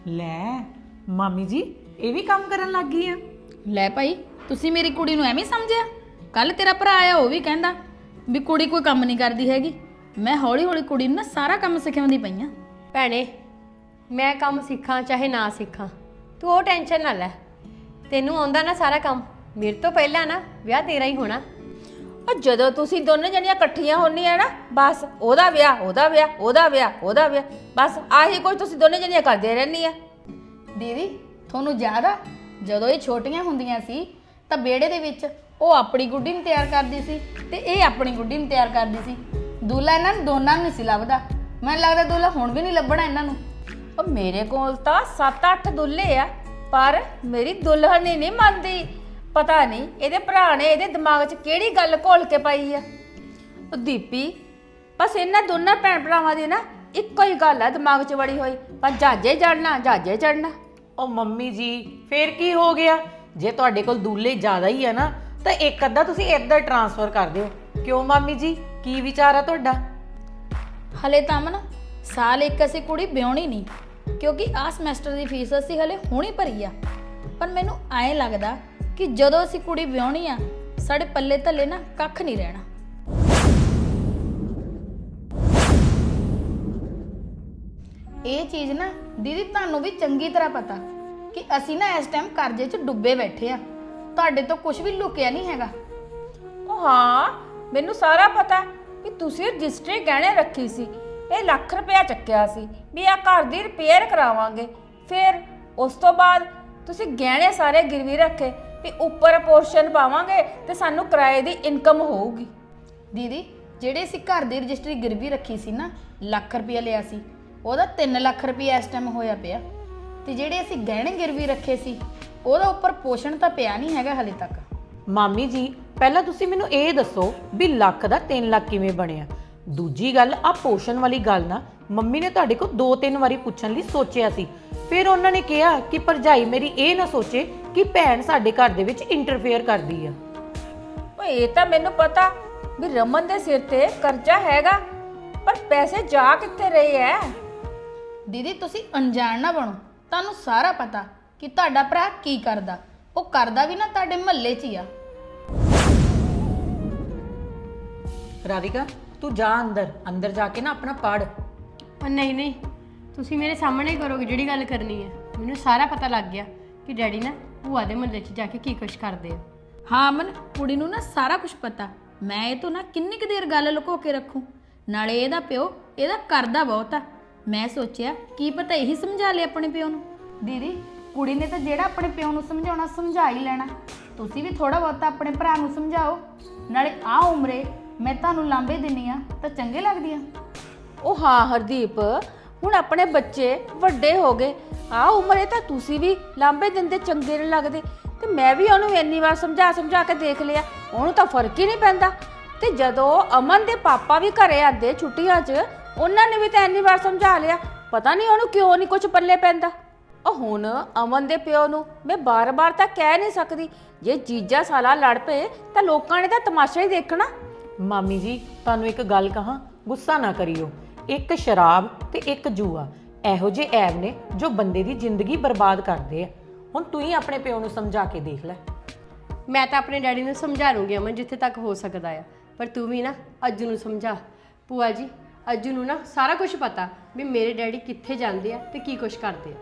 ਲੈ ਮਾਮੀ ਜੀ ਇਹ ਵੀ ਕੰਮ ਕਰਨ ਲੱਗ ਗਈ ਆ। ਲੈ ਭਾਈ ਤੁਸੀਂ ਮੇਰੀ ਕੁੜੀ ਨੂੰ ਐਵੇਂ ਸਮਝਿਆ? ਕੱਲ ਤੇਰਾ ਭਰਾ ਆਇਆ ਉਹ ਵੀ ਕਹਿੰਦਾ ਵੀ ਕੁੜੀ ਕੋਈ ਕੰਮ ਨਹੀਂ ਕਰਦੀ ਹੈਗੀ। ਮੈਂ ਹੌਲੀ ਹੌਲੀ ਕੁੜੀ ਨੂੰ ਨਾ ਸਾਰਾ ਕੰਮ ਸਿਖਾਉਂਦੀ ਪਈ ਆ। ਭੈਣੇ ਮੈਂ ਕੰਮ ਸਿੱਖਾਂ ਚਾਹੇ ਨਾ ਸਿੱਖਾਂ। ਤੂੰ ਉਹ ਟੈਨਸ਼ਨ ਨਾ ਲੈ। ਤੈਨੂੰ ਆਉਂਦਾ ਨਾ ਸਾਰਾ ਕੰਮ। ਮੇਰੇ ਤੋਂ ਪਹਿਲਾਂ ਨਾ ਵਿਆਹ ਤੇਰਾ ਹੀ ਹੋਣਾ। ਉਹ ਜਦੋਂ ਤੁਸੀਂ ਦੋਨੇ ਜਣੀਆਂ ਇਕੱਠੀਆਂ ਹੋਣੀਆਂ ਨਾ ਬਸ ਉਹਦਾ ਵਿਆਹ ਉਹਦਾ ਵਿਆਹ ਉਹਦਾ ਵਿਆਹ ਉਹਦਾ ਵਿਆਹ ਬਸ ਆਹੀ ਕੁਝ ਤੁਸੀਂ ਦੋਨੇ ਜਣੀਆਂ ਕਰਦੇ ਰਹਿੰਦੀਆਂ ਦੀਦੀ ਤੁਹਾਨੂੰ ਯਾਦ ਆ ਜਦੋਂ ਇਹ ਛੋਟੀਆਂ ਹੁੰਦੀਆਂ ਸੀ ਤਾਂ ਵਿਹੜੇ ਦੇ ਵਿੱਚ ਉਹ ਆਪਣੀ ਗੁੱਡੀ ਨੂੰ ਤਿਆਰ ਕਰਦੀ ਸੀ ਤੇ ਇਹ ਆਪਣੀ ਗੁੱਡੀ ਨੂੰ ਤਿਆਰ ਕਰਦੀ ਸੀ। ਦੂਲਾ ਇਹਨਾਂ ਨੂੰ ਦੋਨਾਂ ਨੂੰ ਨਹੀਂ ਸੀ ਲੱਭਦਾ। ਮੈਨੂੰ ਲੱਗਦਾ ਦੂਲਾ ਹੁਣ ਵੀ ਨਹੀਂ ਲੱਭਣਾ ਇਹਨਾਂ ਨੂੰ। ਉਹ ਮੇਰੇ ਕੋਲ ਤਾਂ 7-8 ਦੁੱਲੇ ਆ ਪਰ ਮੇਰੀ ਦੁਲਹਨ ਹੀ ਨਹੀਂ ਮੰਨਦੀ। ਪਤਾ ਨਹੀਂ ਇਹਦੇ ਭਰਾ ਨੇ ਇਹਦੇ ਦਿਮਾਗ 'ਚ ਕਿਹੜੀ ਗੱਲ ਘੋਲ ਕੇ ਪਾਈ ਆ? ਉਹ ਦੀਪੀ ਬਸ ਇਹਨਾਂ ਦੋਨਾਂ ਭੈਣ ਭਰਾਵਾਂ ਦੀ ਨਾ ਇੱਕੋ ਹੀ ਗੱਲ ਆ ਦਿਮਾਗ 'ਚ ਵੜੀ ਹੋਈ। ਪਰ ਜਾਜੇ ਚੜਨਾ ਜਾਜੇ ਚੜਨਾ ਉਹ ਮੰਮੀ ਜੀ ਫੇਰ ਕੀ ਹੋ ਗਿਆ? ਜੇ ਤੁਹਾਡੇ ਕੋਲ ਦੂਲੇ ਜ਼ਿਆਦਾ ਹੀ ਆ ਨਾ ਤਾਂ ਇੱਕ ਅੱਧਾ ਤੁਸੀਂ ਇੱਧਰ ਟਰਾਂਸਫਰ ਕਰ ਦਿਓ। ਕਿਉਂ ਮਾਮੀ ਜੀ? ਕੀ ਵਿਚਾਰ ਆ ਤੁਹਾਡਾ? ਹਲੇ ਤਾਂ ਅਮਨ ਸਾਲ ਇੱਕ ਅਸੀਂ ਕੁੜੀ ਵਿਆਹਣੀ ਨਹੀਂ ਕਿਉਂਕਿ ਆ ਸਮੈਸਟਰ ਦੀ ਫੀਸ ਅਸੀਂ ਹਲੇ ਹੁਣੀ ਭਰੀ ਆ। ਪਰ ਮੈਨੂੰ ਐਂ ਲੱਗਦਾ ਕਿ ਜਦੋਂ ਅਸੀਂ ਕੁੜੀ ਵਿਆਹਣੀ ਆ, ਸਾਡੇ ਪੱਲੇ ਥੱਲੇ ਨਾ ਕੱਖ ਨਹੀਂ ਰਹਿਣਾ। ਇਹ ਚੀਜ਼ ਨਾ ਦੀਦੀ ਤੁਹਾਨੂੰ ਵੀ ਚੰਗੀ ਤਰ੍ਹਾਂ ਪਤਾ ਕਿ ਅਸੀਂ ਨਾ ਇਸ ਟਾਈਮ ਕਰਜ਼ੇ 'ਚ ਡੁੱਬੇ ਬੈਠੇ ਆ। ਤੁਹਾਡੇ ਤੋਂ ਕੁਝ ਵੀ ਲੁਕਿਆ ਨਹੀਂ ਹੈਗਾ। ਉਹ ਹਾਂ, ਮੈਨੂੰ ਸਾਰਾ ਪਤਾ ਵੀ ਤੁਸੀਂ ਰਜਿਸਟਰੀ ਗਹਿਣੇ ਰੱਖੀ ਸੀ, ਇਹ ਲੱਖ ਰੁਪਇਆ ਚੱਕਿਆ ਸੀ ਵੀ ਆ ਘਰ ਦੀ ਰਿਪੇਅਰ ਕਰਾਵਾਂਗੇ। ਫਿਰ ਉਸ ਤੋਂ ਬਾਅਦ ਤੁਸੀਂ ਗਹਿਣੇ ਸਾਰੇ ਗਿਰਵੀ ਰੱਖੇ ਵੀ ਉੱਪਰ ਪੋਰਸ਼ਨ ਪਾਵਾਂਗੇ ਤੇ ਸਾਨੂੰ ਕਿਰਾਏ ਦੀ ਇਨਕਮ ਹੋਊਗੀ। ਦੀਦੀ ਜਿਹੜੇ ਅਸੀਂ ਘਰ ਦੀ ਰਜਿਸਟਰੀ ਗਿਰਵੀ ਰੱਖੀ ਸੀ ਨਾ ਲੱਖ ਰੁਪਇਆ ਲਿਆ ਸੀ। ਉਹਦਾ 3 ਲੱਖ ਰੁਪਇਆ ਇਸ ਟਾਈਮ ਹੋਇਆ ਪਿਆ। ਤੇ ਜਿਹੜੇ ਅਸੀਂ ਗਹਿਣੇ ਗਿਰਵੀ ਰੱਖੇ ਸੀ ਉਹਦਾ ਉੱਪਰ ਪੋਸ਼ਣ ਤਾਂ ਪਿਆ ਨਹੀਂ ਹੈਗਾ ਹਲੇ ਤੱਕ। ਮਾਮੀ ਜੀ ਪਹਿਲਾਂ ਤੁਸੀਂ ਮੈਨੂੰ ਇਹ ਦੱਸੋ ਵੀ ਲੱਖ ਦਾ 3 ਲੱਖ ਕਿਵੇਂ ਬਣਿਆ? ਦੂਜੀ ਗੱਲ ਆ ਪੋਸ਼ਨ ਵਾਲੀ ਗੱਲ ਨਾ ਮੰਮੀ ਨੇ ਤੁਹਾਡੇ ਕੋਲ ਦੋ ਤਿੰਨ ਵਾਰੀ ਪੁੱਛਣ ਲਈ ਸੋਚਿਆ ਸੀ। ਫਿਰ ਉਹਨਾਂ ਨੇ ਕਿਹਾ ਕਿ ਭਰਜਾਈ ਮੇਰੀ ਇਹ ਨਾ ਸੋਚੇ ਕਿ ਭੈਣ ਸਾਡੇ ਘਰ ਦੇ ਵਿੱਚ ਇੰਟਰਫੇਅਰ ਕਰਦੀ ਆ। ਓਏ ਇਹ ਤਾਂ ਮੈਨੂੰ ਪਤਾ ਵੀ ਰਮਨ ਦੇ ਸਿਰ ਤੇ ਕਰਜ਼ਾ ਹੈਗਾ ਪਰ ਪੈਸੇ ਜਾ ਕਿੱਥੇ ਰਹੇ ਐ? ਦੀਦੀ ਤੁਸੀਂ ਅਣਜਾਣ ਨਾ ਬਣੋ। ਤੁਹਾਨੂੰ ਸਾਰਾ ਪਤਾ ਕਿ ਤੁਹਾਡਾ ਭਰਾ ਕੀ ਕਰਦਾ। ਉਹ ਕਰਦਾ ਵੀ ਨਾ ਤੁਹਾਡੇ ਮਹੱਲੇ 'ਚ ਹੀ ਆ। ਰਾਧਿਕਾ ਤੂੰ ਜਾ ਅੰਦਰ। ਅੰਦਰ ਜਾ ਕੇ ਨਾ ਆਪਣਾ ਪੜ ਉਹ ਨਹੀਂ ਨਹੀਂ। ਤੁਸੀਂ ਮੇਰੇ ਸਾਹਮਣੇ ਹੀ ਕਰੋਗੇ ਜਿਹੜੀ ਗੱਲ ਕਰਨੀ ਹੈ। ਮੈਨੂੰ ਸਾਰਾ ਪਤਾ ਲੱਗ ਗਿਆ ਕਿ ਡੈਡੀ ਨਾ ਭੂਆ ਦੇ ਮੁਹੱਲੇ 'ਚ ਜਾ ਕੇ ਕੀ ਕੁਛ ਕਰਦੇ ਆ? ਹਾਂ ਅਮਨ ਕੁੜੀ ਨੂੰ ਨਾ ਸਾਰਾ ਕੁਝ ਪਤਾ। ਮੈਂ ਇਹ ਤੋਂ ਨਾ ਕਿੰਨੀ ਕੁ ਦੇਰ ਗੱਲ ਲੁਕੋ ਕੇ ਰੱਖੂੰ। ਨਾਲੇ ਇਹਦਾ ਪਿਓ ਇਹਦਾ ਕਰਦਾ ਬਹੁਤ ਆ। ਮੈਂ ਸੋਚਿਆ ਕੀ ਪਤਾ ਇਹੀ ਸਮਝਾ ਲੇ ਆਪਣੇ ਪਿਓ ਨੂੰ? ਦੀਦੀ ਕੁੜੀ ਨੇ ਤਾਂ ਜਿਹੜਾ ਆਪਣੇ ਪਿਓ ਨੂੰ ਸਮਝਾਉਣਾ ਸਮਝਾ ਹੀ ਲੈਣਾ। ਤੁਸੀਂ ਵੀ ਥੋੜਾ ਬਹੁਤਾ ਆਪਣੇ ਭਰਾ ਨੂੰ ਸਮਝਾਓ। ਨਾਲੇ ਆ ਉਮਰੇ ਮੈਂ ਤੁਹਾਨੂੰ ਲਾਂਬੇ ਦਿੰਨੀ ਆ ਤਾਂ ਚੰਗੇ ਲੱਗਦੀ ਆ। ਉਹ ਹਾਂ ਹਰਦੀਪ ਹੁਣ ਆਪਣੇ ਬੱਚੇ ਵੱਡੇ ਹੋ ਗਏ। ਆ ਉਮਰੇ ਤਾਂ ਤੁਸੀਂ ਵੀ ਲਾਂਬੇ ਦਿੰਦੇ, ਚੰਗੇ ਨਹੀਂ ਲੱਗਦੇ। ਤੇ ਮੈਂ ਵੀ ਉਹਨੂੰ ਇੰਨੀ ਵਾਰ ਸਮਝਾ ਸਮਝਾ ਕੇ ਦੇਖ ਲਿਆ, ਉਹਨੂੰ ਤਾਂ ਫ਼ਰਕ ਹੀ ਨਹੀਂ ਪੈਂਦਾ। ਤੇ ਜਦੋਂ ਅਮਨ ਦੇ ਪਾਪਾ ਵੀ ਘਰੇ ਆਂਦੇ ਛੁੱਟੀਆਂ 'ਚ, ਉਹਨਾਂ ਨੇ ਵੀ ਤਾਂ ਇੰਨੀ ਵਾਰ ਸਮਝਾ ਲਿਆ, ਪਤਾ ਨਹੀਂ ਉਹਨੂੰ ਕਿਉਂ ਨਹੀਂ ਕੁਝ ਪੱਲੇ ਪੈਂਦਾ। ਉਹ ਹੁਣ ਅਮਨ ਦੇ ਪਿਓ ਨੂੰ ਮੈਂ ਬਾਰ-ਬਾਰ ਤਾਂ ਕਹਿ ਨਹੀਂ ਸਕਦੀ, ਜੇ ਜੀਜਾ ਸਾਲਾ ਲੜ ਪਏ ਤਾਂ ਲੋਕਾਂ ਨੇ ਤਾਂ ਤਮਾਸ਼ਾ ਹੀ ਦੇਖਣਾ। ਮਾਮੀ ਜੀ, ਤੁਹਾਨੂੰ ਇੱਕ ਗੱਲ ਕਹਾਂ, ਗੁੱਸਾ ਨਾ ਕਰਿਓ। ਇੱਕ ਸ਼ਰਾਬ ਤੇ ਇੱਕ ਜੂਆ। ਇਹੋ ਜਿਹੇ ਐਬ ਨੇ ਜੋ ਬੰਦੇ ਦੀ ਜ਼ਿੰਦਗੀ ਬਰਬਾਦ ਕਰਦੇ ਆ। ਹੁਣ ਤੂੰ ਹੀ ਆਪਣੇ ਪਿਓ ਨੂੰ ਸਮਝਾ ਕੇ ਦੇਖ ਲੈ। ਮੈਂ ਤਾਂ ਆਪਣੇ ਡੈਡੀ ਨੂੰ ਸਮਝਾ ਲੂੰਗੀ ਅਮਨ ਜਿੱਥੇ ਤੱਕ ਹੋ ਸਕਦਾ ਆ। ਪਰ ਤੂੰ ਵੀ ਨਾ ਅੱਜੂ ਨੂੰ ਸਮਝਾ। ਭੂਆ ਜੀ ਅੱਜੂ ਨੂੰ ਨਾ ਸਾਰਾ ਕੁਝ ਪਤਾ ਵੀ ਮੇਰੇ ਡੈਡੀ ਕਿੱਥੇ ਜਾਂਦੇ ਆ ਤੇ ਕੀ ਕੁਝ ਕਰਦੇ ਆ।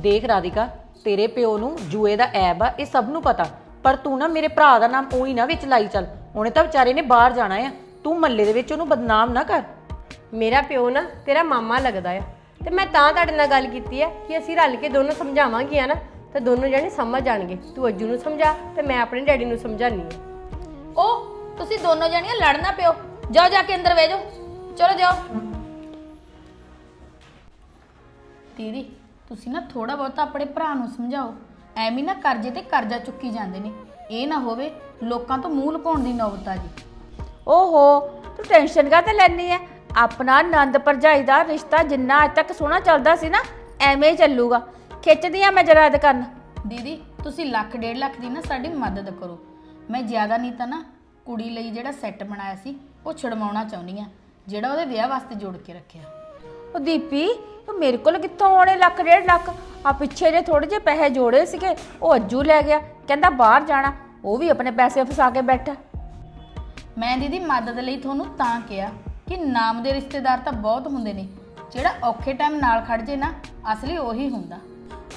ਦੇਖ ਰਾਧਿਕਾ ਤੇਰੇ ਪਿਓ ਨੂੰ ਜੂਏ ਦਾ ਐਬ ਆ ਇਹ ਸਭ ਨੂੰ ਪਤਾ। ਪਰ ਤੂੰ ਨਾ ਮੇਰੇ ਭਰਾ ਦਾ ਨਾਮ ਉਹੀ ਨਾ ਵਿੱਚ ਲਾਈ ਚੱਲ। ਉਹਨੇ ਤਾਂ ਵਿਚਾਰੇ ਨੇ ਬਾਹਰ ਜਾਣਾ ਆ। ਤੂੰ ਮੱਲੇ ਦੇ ਵਿੱਚ ਉਹਨੂੰ ਬਦਨਾਮ ਨਾ ਕਰ। ਮੇਰਾ ਪਿਓ ਨਾ ਤੇਰਾ ਮਾਮਾ ਲੱਗਦਾ ਆ। ਤੇ ਮੈਂ ਤਾਂ ਤੁਹਾਡੇ ਨਾਲ ਗੱਲ ਕੀਤੀ ਆ ਕਿ ਅਸੀਂ ਰਲ ਕੇ ਦੋਨੋਂ ਸਮਝਾਵਾਂਗੀਆਂ ਨਾ ਤਾਂ ਦੋਨੋਂ ਜਣੇ ਸਮਝ ਜਾਣਗੇ। ਤੂੰ ਅੱਜੂ ਨੂੰ ਸਮਝਾ ਤੇ ਮੈਂ ਆਪਣੇ ਡੈਡੀ ਨੂੰ ਸਮਝਾਨੀ ਆ। ਉਹ ਤੁਸੀਂ ਦੋਨੋਂ ਜਣੀਆਂ ਲੜਨਾ ਪਿਓ। ਜਾਓ ਜਾ ਕੇ ਅੰਦਰ ਬਹਿ ਜਾਓ। ਚਲੋ ਜਾਓ। ਦੀਦੀ ਤੁਸੀਂ ਨਾ ਥੋੜਾ ਬਹੁਤਾ ਆਪਣੇ ਭਰਾ ਨੂੰ ਸਮਝਾਓ। ਐਵੇਂ ਨਾ ਕਰਜ਼ੇ ਤੇ ਕਰਜ਼ਾ ਚੁੱਕੀ ਜਾਂਦੇ ਨੇ। ਇਹ ਨਾ ਹੋਵੇ ਲੋਕਾਂ ਤੋਂ ਮੂੰਹ ਲੁਕਾਉਣ ਦੀ ਨੌਬਤ ਆ ਜੀ। ਓਹੋ ਤੂੰ ਟੈਨਸ਼ਨ ਕਾਹਤੇ ਲੈਣੀ ਐ? ਆਪਣਾ ਆਨੰਦ ਭਰਜਾਈ ਦਾ ਰਿਸ਼ਤਾ ਜਿੰਨਾ ਅੱਜ ਤੱਕ ਸੋਹਣਾ ਚੱਲਦਾ ਸੀ ਨਾ ਐਵੇਂ ਹੀ ਚੱਲੂਗਾ। ਖਿੱਚਦੀ ਆ ਮੈਂ ਜਰਾ ਇਹਦੇ ਕੰਨ। ਦੀਦੀ ਤੁਸੀਂ ਲੱਖ ਡੇਢ ਲੱਖ ਦੀ ਨਾ ਸਾਡੀ ਮਦਦ ਕਰੋ। ਮੈਂ ਜ਼ਿਆਦਾ ਨਹੀਂ ਤਾਂ ਨਾ ਕੁੜੀ ਲਈ ਜਿਹੜਾ ਸੈੱਟ ਬਣਾਇਆ ਸੀ ਉਹ ਛਡਵਾਉਣਾ ਚਾਹੁੰਦੀ ਆ ਜਿਹੜਾ ਉਹਦੇ ਵਿਆਹ ਵਾਸਤੇ ਜੋੜ ਕੇ ਰੱਖਿਆ। ਉਹ ਦੀਪੀ ਉਹ ਮੇਰੇ ਕੋਲ ਕਿੱਥੋਂ ਆਉਣੇ ਲੱਖ ਡੇਢ ਲੱਖ? ਆ ਪਿੱਛੇ ਜੇ ਥੋੜੇ ਜਿਹੇ ਪੈਸੇ ਜੋੜੇ ਸੀਗੇ ਉਹ ਅੱਜੂ ਲੈ ਗਿਆ ਕਹਿੰਦਾ ਬਾਹਰ ਜਾਣਾ ਉਹ ਵੀ ਆਪਣੇ ਪੈਸੇ ਫਸਾ ਕੇ ਬੈਠਾ। ਮੈਂ ਦੀਦੀ ਮਦਦ ਲਈ ਤੁਹਾਨੂੰ ਤਾਂ ਕਿਹਾ ਕਿ ਨਾਮ ਦੇ ਰਿਸ਼ਤੇਦਾਰ ਤਾਂ ਬਹੁਤ ਹੁੰਦੇ ਨੇ। ਜਿਹੜਾ ਔਖੇ ਟਾਈਮ ਨਾਲ ਖੜ ਜੇ ਨਾ, ਅਸਲੀ ਉਹੀ ਹੁੰਦਾ।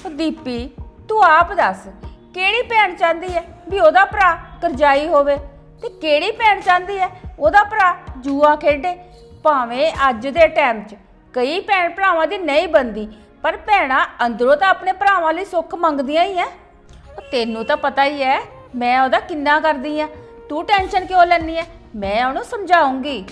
ਉਹ ਦੀਪੀ, ਤੂੰ ਆਪ ਦੱਸ, ਕਿਹੜੀ ਭੈਣ ਚਾਹੁੰਦੀ ਹੈ ਵੀ ਉਹਦਾ ਭਰਾ ਕਰਜਾਈ ਹੋਵੇ? ਤੇ ਕਿਹੜੀ ਭੈਣ ਚਾਹੁੰਦੀ ਹੈ ਉਹਦਾ ਭਰਾ ਜੂਆ ਖੇਡੇ? ਭਾਵੇਂ ਅੱਜ ਦੇ ਟਾਈਮ 'ਚ ਕਈ ਭੈਣ ਭਰਾਵਾਂ ਦੀ ਨਹੀਂ ਬੰਦੀ ਪਰ ਭੈਣਾਂ ਅੰਦਰੋਂ ਤਾਂ ਆਪਣੇ ਭਰਾਵਾਂ ਲਈ ਸੁੱਖ ਮੰਗਦੀਆਂ ਹੀ ਐ। ਤੈਨੂੰ ਤਾਂ ਪਤਾ ਹੀ ਐ, ਮੈਂ ਉਹਦਾ ਕਿੰਨਾ ਕਰਦੀ ਆ। ਤੂੰ ਟੈਨਸ਼ਨ ਕਿਉਂ ਲੈਣੀ ਹੈ ਮੈਂ ਉਹਨੂੰ ਸਮਝਾਉਂਗੀ।